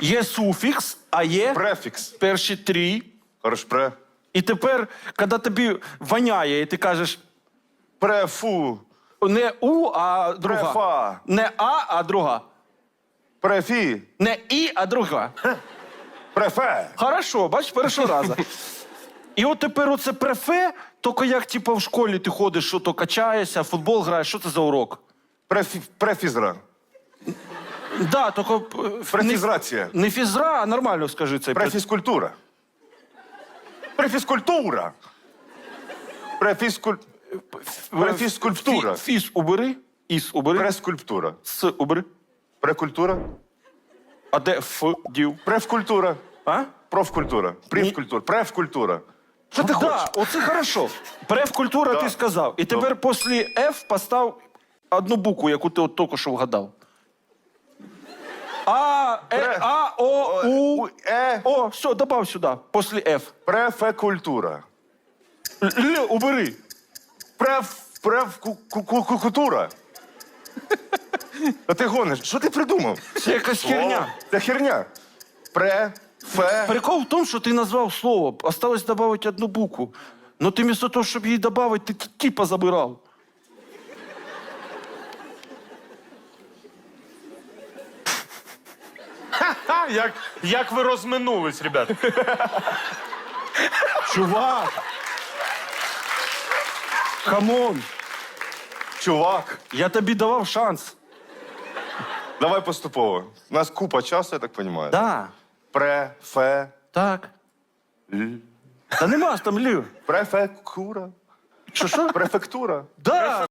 Є суфікс, а є Префікс. перші три. Хорош, пре. І тепер, коли тобі воняє, і ти кажеш Префу. не у, а друга. Префа. Не а, а друга. Префі. Не і, а друга. Префе. Хорошо, бач, першого разу. І от тепер оце префе, тільки як типу, в школі ти ходиш, що то качаєшся, в футбол граєш, що це за урок? Префі... Префізра. Да, тільки Префізрація. Не, не фізра, а нормально скажи цей Префізкультура. Префізкультура. Префізкуль... Префізкультура. Фі- Фіз убери, іс убери, Прескультура. с убери. Прекультура. А де ф дів? Префкультура. А? Профкультура. Прівкультура. Префкультура. Що ти да, хочеш? оце хорошо. Префкультура Да. ти сказав. І тепер після F постав одну букву, яку ти от тільки що вгадав. А, е, А, О, У. Е. О, все, добав сюди, після F. Префекультура. Л, убери. Преф... Префкультура. А ти гониш. Що ти придумав? Це якась херня. Це херня. Пре... Фе... Прикол в тому, що ти назвав слово, осталось додати одну букву. Ну ти вместо того, щоб її додати, ти т- типа забирав. Як, як ви розминулись, ребят. Чувак! Камон! Чувак. Я тобі давав шанс. Давай поступово. У нас купа часу, я так розумію. Да, Пре... Фе... так. Л. Та нема ж там лів. Префекура. Що що? Префектура. Да.